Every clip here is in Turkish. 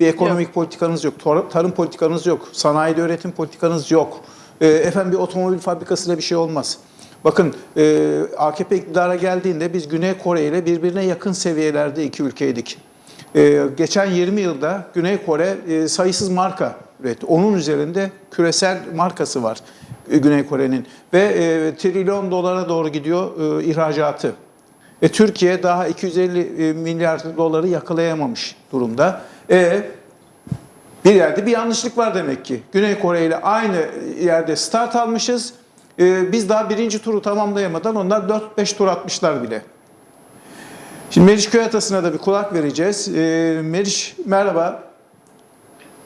Bir ekonomik politikanız yok, tar- tarım politikanız yok, sanayide üretim politikanız yok. E, efendim bir otomobil fabrikasıyla bir şey olmaz. Bakın e, AKP iktidara geldiğinde biz Güney Kore ile birbirine yakın seviyelerde iki ülkeydik. E, geçen 20 yılda Güney Kore e, sayısız marka üretti. Onun üzerinde küresel markası var e, Güney Kore'nin ve e, trilyon dolara doğru gidiyor e, ihracatı. E, Türkiye daha 250 milyar doları yakalayamamış durumda. E, bir yerde bir yanlışlık var demek ki. Güney Kore ile aynı yerde start almışız. E, biz daha birinci turu tamamlayamadan onlar 4-5 tur atmışlar bile. Şimdi Meriç Köyatası'na da bir kulak vereceğiz. E, Meriç merhaba.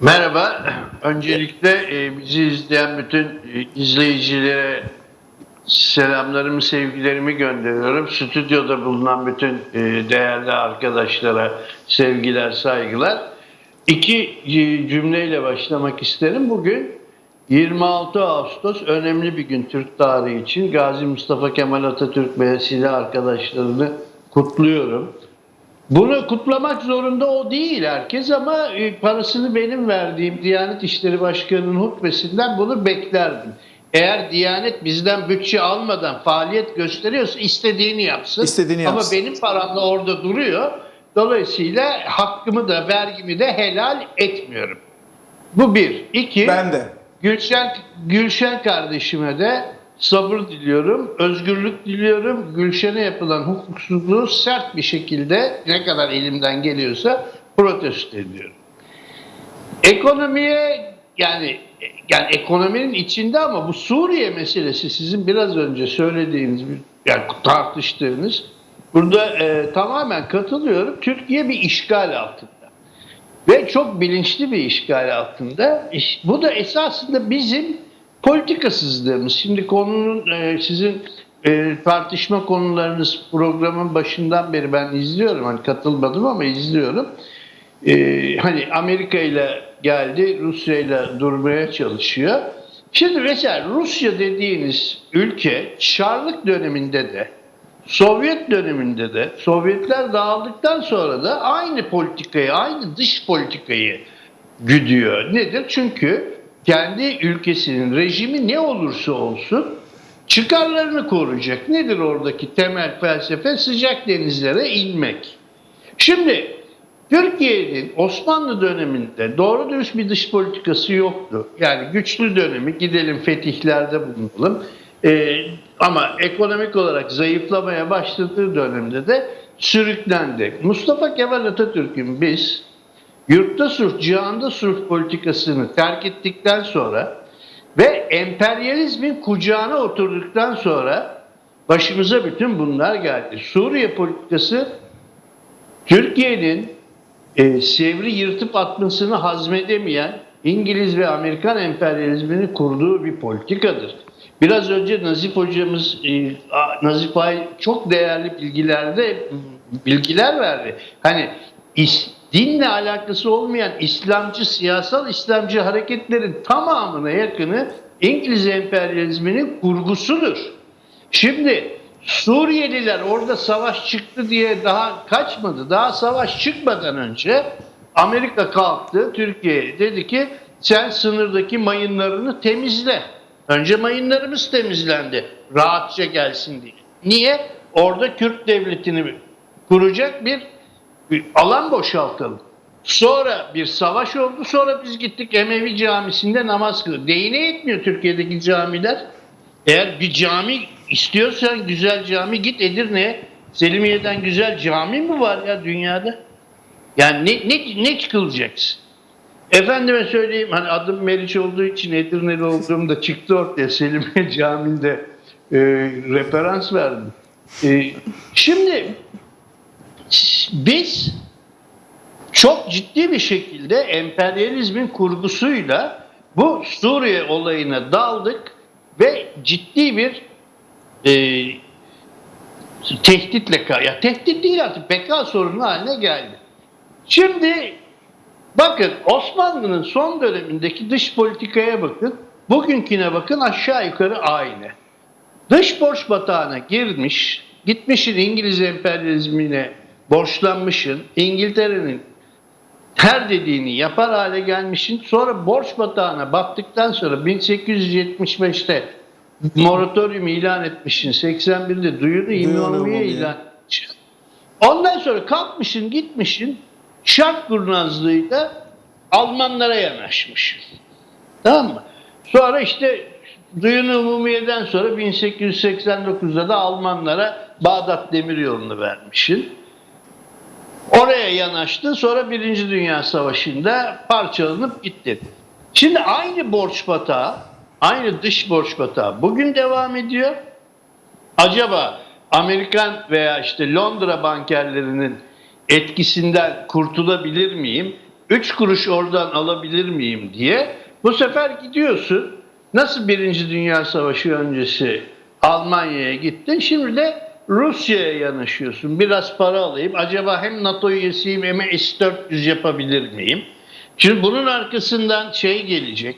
Merhaba. Öncelikle e, bizi izleyen bütün e, izleyicilere selamlarımı, sevgilerimi gönderiyorum. Stüdyoda bulunan bütün e, değerli arkadaşlara sevgiler, saygılar. İki cümleyle başlamak isterim. Bugün 26 Ağustos önemli bir gün Türk tarihi için. Gazi Mustafa Kemal Atatürk ve silah arkadaşlarını kutluyorum. Bunu kutlamak zorunda o değil herkes ama e, parasını benim verdiğim Diyanet İşleri Başkanı'nın hutbesinden bunu beklerdim. Eğer Diyanet bizden bütçe almadan faaliyet gösteriyorsa istediğini yapsın. İstediğini ama yapsın. benim param da orada duruyor. Dolayısıyla hakkımı da vergimi de helal etmiyorum. Bu bir. İki. Ben de. Gülşen, Gülşen kardeşime de sabır diliyorum, özgürlük diliyorum. Gülşen'e yapılan hukuksuzluğu sert bir şekilde ne kadar elimden geliyorsa protesto ediyorum. Ekonomiye yani yani ekonominin içinde ama bu Suriye meselesi sizin biraz önce söylediğiniz yani tartıştığınız burada e, tamamen katılıyorum. Türkiye bir işgal altında. Ve çok bilinçli bir işgal altında. Bu da esasında bizim politikasızlığımız. Şimdi konunun e, sizin e, tartışma konularınız programın başından beri ben izliyorum. Hani katılmadım ama izliyorum. E, hani Amerika ile geldi, Rusya ile durmaya çalışıyor. Şimdi mesela Rusya dediğiniz ülke Çarlık döneminde de Sovyet döneminde de Sovyetler dağıldıktan sonra da aynı politikayı, aynı dış politikayı güdüyor. Nedir? Çünkü kendi ülkesinin rejimi ne olursa olsun çıkarlarını koruyacak. Nedir oradaki temel felsefe? Sıcak denizlere inmek. Şimdi Türkiye'nin Osmanlı döneminde doğru dürüst bir dış politikası yoktu. Yani güçlü dönemi gidelim fetihlerde bulunalım. Ee, ama ekonomik olarak zayıflamaya başladığı dönemde de sürüklendi. Mustafa Kemal Atatürk'ün biz yurtta sulh, cihanda sulh politikasını terk ettikten sonra ve emperyalizmin kucağına oturduktan sonra başımıza bütün bunlar geldi. Suriye politikası Türkiye'nin e, sevri yırtıp atmasını hazmedemeyen İngiliz ve Amerikan emperyalizminin kurduğu bir politikadır. Biraz önce Nazif hocamız, e, Nazif Ay çok değerli bilgilerde bilgiler verdi. Hani is, dinle alakası olmayan İslamcı, siyasal İslamcı hareketlerin tamamına yakını İngiliz emperyalizminin kurgusudur. Şimdi Suriyeliler orada savaş çıktı diye daha kaçmadı. Daha savaş çıkmadan önce Amerika kalktı Türkiye'ye dedi ki sen sınırdaki mayınlarını temizle. Önce mayınlarımız temizlendi. Rahatça gelsin diye. Niye? Orada Kürt devletini kuracak bir, bir alan boşaltalım. Sonra bir savaş oldu. Sonra biz gittik Emevi Camisi'nde namaz kıldık. Değine yetmiyor Türkiye'deki camiler. Eğer bir cami istiyorsan güzel cami git Edirne'ye. Selimiye'den güzel cami mi var ya dünyada? Yani ne, ne, ne çıkılacaksın? Efendime söyleyeyim hani adım Meriç olduğu için Edirne'li olduğumda çıktı ortaya Selimiye Camii'nde e, referans verdim. E, şimdi biz çok ciddi bir şekilde emperyalizmin kurgusuyla bu Suriye olayına daldık ve ciddi bir e, tehditle ya tehdit değil artık beka sorunu haline geldi. Şimdi bakın Osmanlı'nın son dönemindeki dış politikaya bakın, bugünküne bakın aşağı yukarı aynı. Dış borç batağına girmiş, gitmişin İngiliz emperyalizmine borçlanmışın, İngiltere'nin her dediğini yapar hale gelmişsin. Sonra borç batağına battıktan sonra 1875'te moratorium ilan etmişsin. 81'de duyuru imamiye. ilan etmişsin. Ondan sonra kalkmışsın gitmişsin şark kurnazlığıyla Almanlara yanaşmışsın. Tamam mı? Sonra işte Duyunu Umumiye'den sonra 1889'da da Almanlara Bağdat Demiryolu'nu vermişsin. Oraya yanaştı. Sonra Birinci Dünya Savaşı'nda parçalanıp gitti. Şimdi aynı borç batağı, aynı dış borç batağı bugün devam ediyor. Acaba Amerikan veya işte Londra bankerlerinin etkisinden kurtulabilir miyim? Üç kuruş oradan alabilir miyim diye bu sefer gidiyorsun. Nasıl Birinci Dünya Savaşı öncesi Almanya'ya gittin. Şimdi de Rusya'ya yanaşıyorsun. Biraz para alayım. Acaba hem NATO üyesiyim hem S-400 yapabilir miyim? Şimdi bunun arkasından şey gelecek.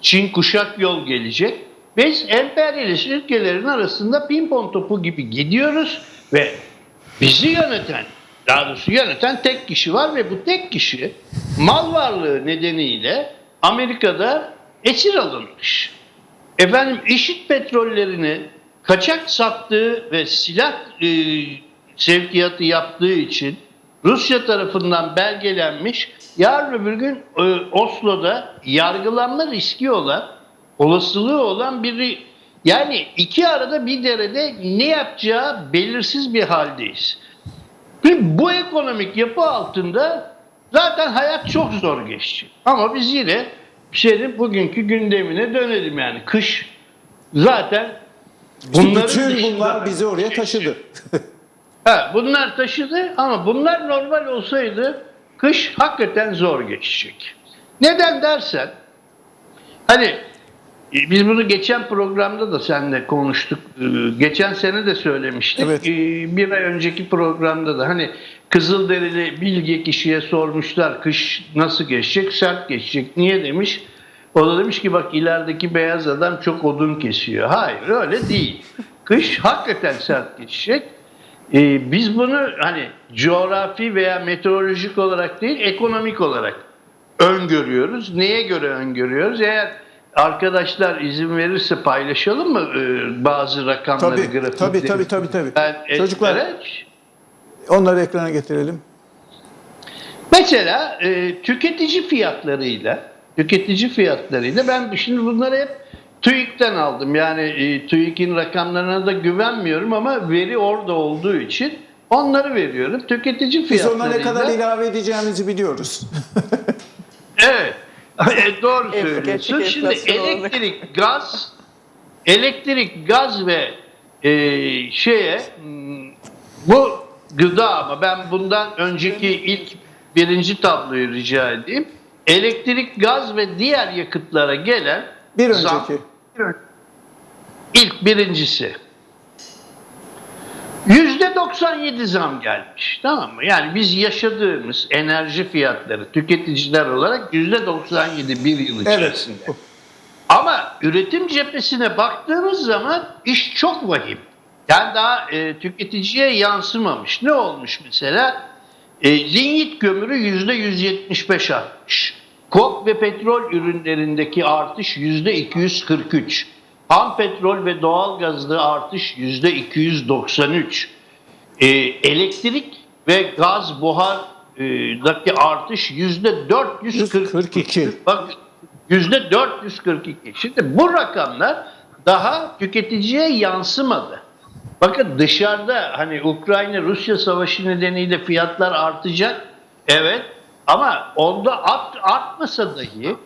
Çin kuşak yol gelecek. Biz emperyalist ülkelerin arasında pimpon topu gibi gidiyoruz ve bizi yöneten, daha doğrusu yöneten tek kişi var ve bu tek kişi mal varlığı nedeniyle Amerika'da esir alınmış. Efendim işit petrollerini kaçak sattığı ve silah e, sevkiyatı yaptığı için Rusya tarafından belgelenmiş. Yarın öbür gün e, Oslo'da yargılanma riski olan, olasılığı olan biri. Yani iki arada bir derede ne yapacağı belirsiz bir haldeyiz. Ve bu ekonomik yapı altında zaten hayat çok zor geçecek. Ama biz yine şeyin bugünkü gündemine dönelim yani. Kış zaten bunların Bütün bunlar bizi oraya taşıdı. Ha, bunlar taşıdı ama bunlar normal olsaydı kış hakikaten zor geçecek. Neden dersen hani biz bunu geçen programda da seninle konuştuk. Ee, Geçen sene de söylemiştik. Evet. Ee, Bir ay önceki programda da hani Kızılderili bilge kişiye sormuşlar kış nasıl geçecek? Sert geçecek. Niye demiş? O da demiş ki bak ilerideki beyaz adam çok odun kesiyor. Hayır öyle değil. Kış hakikaten sert geçecek. Ee, biz bunu hani coğrafi veya meteorolojik olarak değil ekonomik olarak öngörüyoruz. Neye göre öngörüyoruz? Eğer arkadaşlar izin verirse paylaşalım mı e, bazı rakamları, Tabii, grafikleri? tabii, tabii, tabii, tabii. Ben Çocuklar- eklere- Onları ekrana getirelim. Mesela e, tüketici fiyatlarıyla tüketici fiyatlarıyla ben şimdi bunları hep TÜİK'ten aldım. Yani e, TÜİK'in rakamlarına da güvenmiyorum ama veri orada olduğu için onları veriyorum. Tüketici Biz fiyatlarıyla. ona ne kadar ilave edeceğimizi biliyoruz. Evet. E, Doğru söylüyorsun. Şimdi elektrik, gaz, elektrik, gaz ve e, şeye hmm, bu gıda ama ben bundan önceki ilk birinci tabloyu rica edeyim. Elektrik, gaz ve diğer yakıtlara gelen Bir zam- önceki. ilk birincisi. Yüzde 97 zam gelmiş. Tamam mı? Yani biz yaşadığımız enerji fiyatları tüketiciler olarak yüzde 97 bir yıl içerisinde. Evet. Ama üretim cephesine baktığımız zaman iş çok vahim. Yani daha e, tüketiciye yansımamış. Ne olmuş mesela? E, linyit kömürü yüzde 175 artmış. Kok ve petrol ürünlerindeki artış yüzde 243. Ham petrol ve doğal gazda artış yüzde 293. E, elektrik ve gaz buhardaki artış yüzde 442. 42. Bak yüzde 442. Şimdi bu rakamlar daha tüketiciye yansımadı. Bakın dışarıda hani Ukrayna-Rusya savaşı nedeniyle fiyatlar artacak. Evet ama onda art, artmasa dahi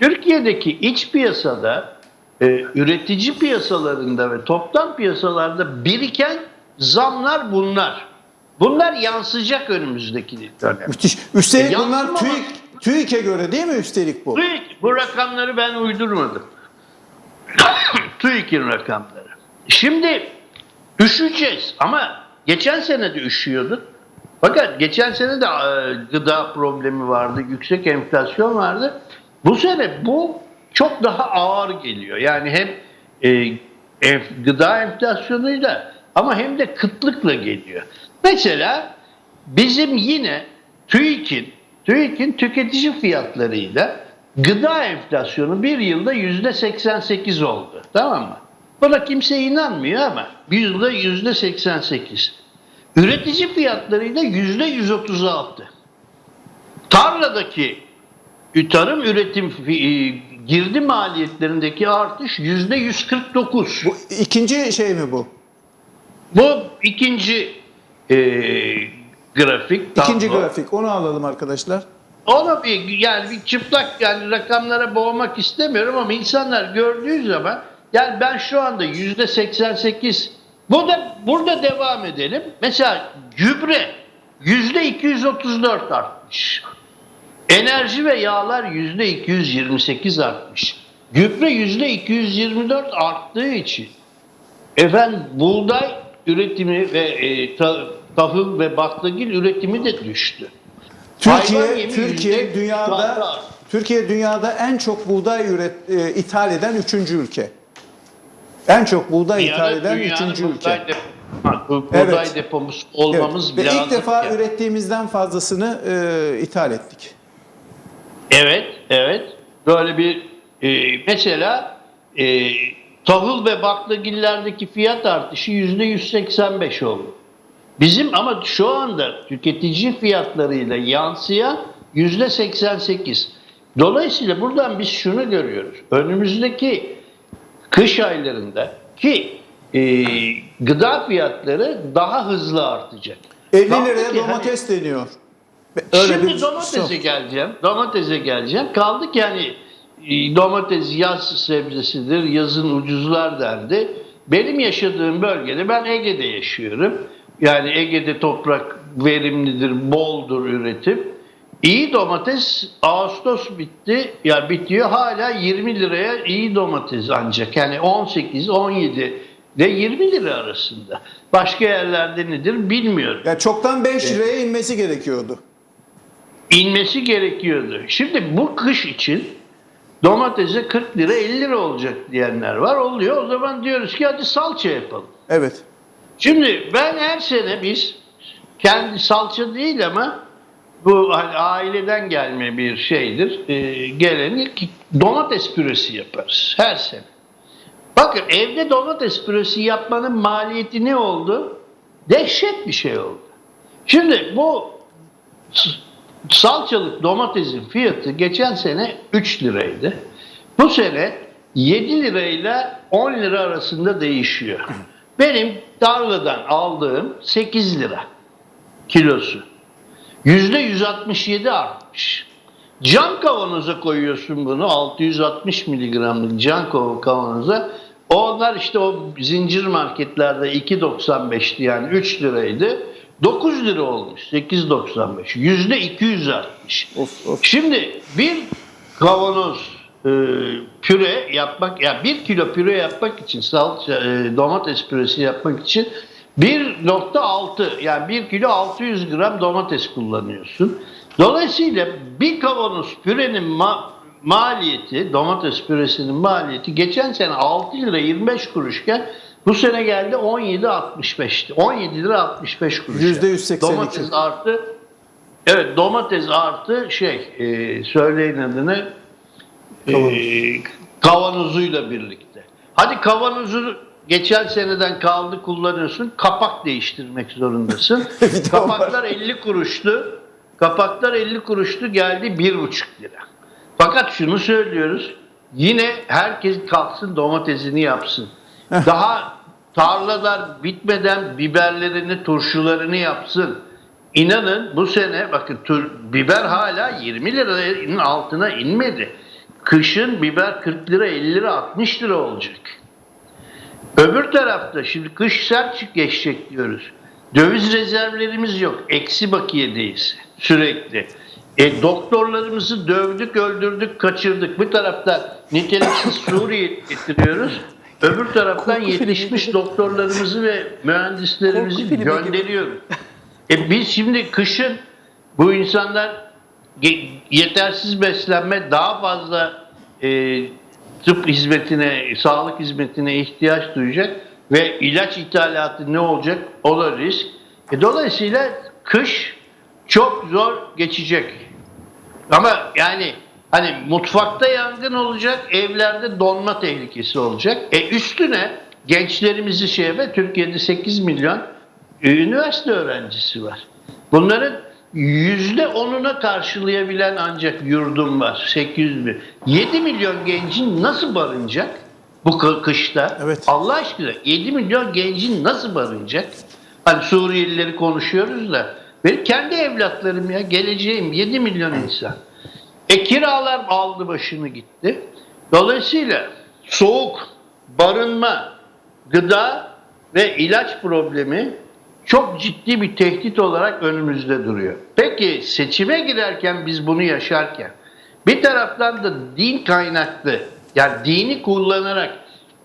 Türkiye'deki iç piyasada e, üretici piyasalarında ve toptan piyasalarda biriken zamlar bunlar. Bunlar yansıyacak önümüzdeki dönem. Müthiş. Üstelik E, bunlar TÜİK, TÜİK'e göre değil mi üstelik bu? TÜİK, bu rakamları ben uydurmadım. TÜİK'in rakamları. Şimdi üşüyeceğiz ama geçen sene de üşüyorduk. Fakat geçen sene de e, gıda problemi vardı, yüksek enflasyon vardı. Bu sene bu çok daha ağır geliyor. Yani hem e, enf- gıda enflasyonuyla ama hem de kıtlıkla geliyor. Mesela bizim yine TÜİK'in TÜİK'in tüketici fiyatlarıyla gıda enflasyonu bir yılda yüzde 88 oldu. Tamam mı? Buna kimse inanmıyor ama bir yılda yüzde 88. Üretici fiyatlarıyla yüzde 136. Tarladaki tarım üretim e, girdi maliyetlerindeki artış yüzde 149. Bu ikinci şey mi bu? Bu ikinci e, grafik. İkinci tablo. grafik. Onu alalım arkadaşlar. Ona bir yani bir çıplak yani rakamlara boğmak istemiyorum ama insanlar gördüğü zaman yani ben şu anda yüzde 88 burada burada devam edelim. Mesela gübre yüzde 234 artmış. Enerji ve yağlar yüzde 228 artmış. Gübre yüzde 224 arttığı için efendim buğday üretimi ve e, ta- tahıl ve baklagil üretimi de düştü. Türkiye Türkiye dünyada. Türkiye dünyada en çok buğday üret e, ithal eden üçüncü ülke. En çok buğday ithal Dünyada- eden dünyanın üçüncü ülke. buğday Ha, Evet. depomuz Evet. olmamız Ve lazım. ilk defa yani. ürettiğimizden fazlasını e, ithal ettik. Evet, evet. Böyle bir e, mesela e, tahıl ve baklagillerdeki fiyat artışı yüzde 185 oldu. Bizim ama şu anda tüketici fiyatlarıyla yansıyan yüzde 88. Dolayısıyla buradan biz şunu görüyoruz. Önümüzdeki kış aylarında ki e, gıda fiyatları daha hızlı artacak. 50 Kaldı liraya hani- domates deniyor. Öyle Şimdi bir domatese şey. geleceğim. Domatese geleceğim. Kaldı ki yani e, domates yaz sebzesidir, yazın ucuzlar dendi. Benim yaşadığım bölgede, ben Ege'de yaşıyorum. Yani Ege'de toprak verimlidir, boldur üretim. İyi domates Ağustos bitti, ya bitiyor hala 20 liraya iyi domates ancak. Yani 18, 17 ve 20 lira arasında. Başka yerlerde nedir bilmiyorum Ya çoktan 5 liraya inmesi gerekiyordu. İnmesi gerekiyordu. Şimdi bu kış için domatese 40 lira 50 lira olacak diyenler var. Oluyor. O zaman diyoruz ki hadi salça yapalım. Evet. Şimdi ben her sene biz kendi salça değil ama bu aileden gelme bir şeydir. Ee, gelenek domates püresi yaparız her sene. Bakın evde domates püresi yapmanın maliyeti ne oldu? Dehşet bir şey oldu. Şimdi bu salçalık domatesin fiyatı geçen sene 3 liraydı. Bu sene 7 lirayla 10 lira arasında değişiyor. Benim tarladan aldığım 8 lira kilosu. Yüzde 167 artmış. Cam kavanoza koyuyorsun bunu 660 miligramlık cam kav- kavanoza. Onlar işte o zincir marketlerde 2.95'ti yani 3 liraydı. 9 lira olmuş 8.95. Yüzde 200 artmış. Of, of. Şimdi bir kavanoz e, püre yapmak, ya bir kilo püre yapmak için salça, e, domates püresi yapmak için 1.6 yani 1 kilo 600 gram domates kullanıyorsun. Dolayısıyla bir kavanoz pürenin ma- maliyeti, domates püresinin maliyeti geçen sene 6 lira 25 kuruşken bu sene geldi 17.65'ti. 17 lira 65 kuruş. %182. Domates artı Evet domates artı şey e, söyleyin adını e, kavanozuyla birlikte. Hadi kavanozu geçen seneden kaldı kullanıyorsun. Kapak değiştirmek zorundasın. Kapaklar 50 kuruştu. Kapaklar 50 kuruştu geldi 1,5 lira. Fakat şunu söylüyoruz. Yine herkes kalksın domatesini yapsın. Daha tarlalar bitmeden biberlerini, turşularını yapsın. İnanın bu sene bakın tur, biber hala 20 liranın altına inmedi. Kışın biber 40 lira, 50 lira, 60 lira olacak. Öbür tarafta şimdi kış sert geçecek diyoruz. Döviz rezervlerimiz yok. Eksi bakiyedeyiz sürekli. E, doktorlarımızı dövdük, öldürdük, kaçırdık. Bir tarafta niteliksiz Suriye getiriyoruz. Öbür taraftan yetişmiş doktorlarımızı ve mühendislerimizi Korku filmi gönderiyoruz. E biz şimdi kışın bu insanlar yetersiz beslenme daha fazla e, tıp hizmetine, sağlık hizmetine ihtiyaç duyacak ve ilaç ithalatı ne olacak? O da risk. E, dolayısıyla kış çok zor geçecek. Ama yani hani mutfakta yangın olacak, evlerde donma tehlikesi olacak. E üstüne gençlerimizi şeye ve Türkiye'de 8 milyon üniversite öğrencisi var. Bunların yüzde onuna karşılayabilen ancak yurdum var. 800 bin. 7 milyon gencin nasıl barınacak bu kı- kışta? Evet. Allah aşkına 7 milyon gencin nasıl barınacak? Hani Suriyelileri konuşuyoruz da benim kendi evlatlarım ya geleceğim 7 milyon insan. E kiralar aldı başını gitti. Dolayısıyla soğuk, barınma, gıda ve ilaç problemi çok ciddi bir tehdit olarak önümüzde duruyor. Peki seçime girerken biz bunu yaşarken bir taraftan da din kaynaklı yani dini kullanarak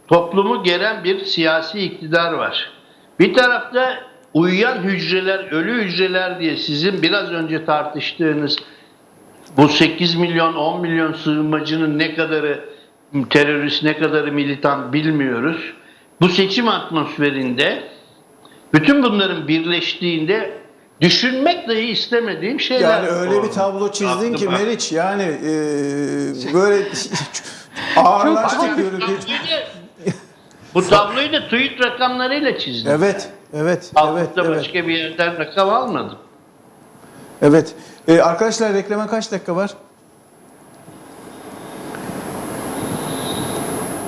toplumu geren bir siyasi iktidar var. Bir tarafta uyuyan hücreler, ölü hücreler diye sizin biraz önce tartıştığınız bu 8 milyon 10 milyon sığınmacının ne kadarı terörist ne kadarı militan bilmiyoruz. Bu seçim atmosferinde bütün bunların birleştiğinde düşünmek dahi istemediğim şeyler. Yani öyle bir tablo çizdin ki Aklıma. Meriç yani e, böyle ağırlaştık böyle bir. tabloyu da- Bu tabloyu da TÜİK rakamlarıyla çizdim. Evet, evet, evet, Altında evet. başka bir yerden rakam almadım. Evet. E, arkadaşlar reklama kaç dakika var?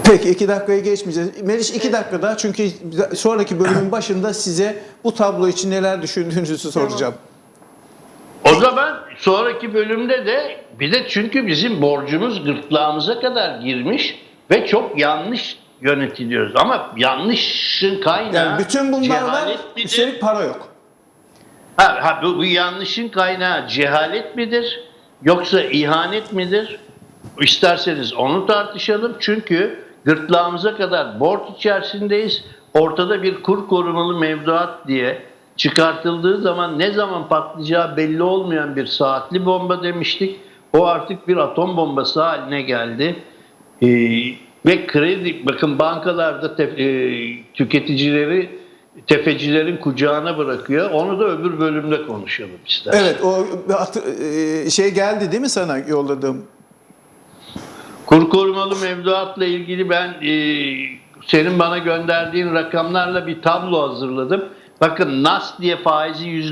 Peki iki dakikayı geçmeyeceğiz. Meriç iki dakikada çünkü sonraki bölümün başında size bu tablo için neler düşündüğünüzü soracağım. O zaman sonraki bölümde de bir de çünkü bizim borcumuz gırtlağımıza kadar girmiş ve çok yanlış yönetiliyoruz. Ama yanlışın kaynağı Yani bütün bunlar var, cehalet midir? üstelik para yok. Ha, ha, bu, bu yanlışın kaynağı cehalet midir? Yoksa ihanet midir? İsterseniz onu tartışalım. Çünkü gırtlağımıza kadar borç içerisindeyiz. Ortada bir kur korumalı mevduat diye çıkartıldığı zaman ne zaman patlayacağı belli olmayan bir saatli bomba demiştik. O artık bir atom bombası haline geldi. Ee, ve kredi, bakın bankalarda tef- e, tüketicileri tefecilerin kucağına bırakıyor. Onu da öbür bölümde konuşalım istersen. Evet, o e, şey geldi değil mi sana yolladığım? Kur korumalı mevduatla ilgili ben e, senin bana gönderdiğin rakamlarla bir tablo hazırladım. Bakın NAS diye faizi yüzde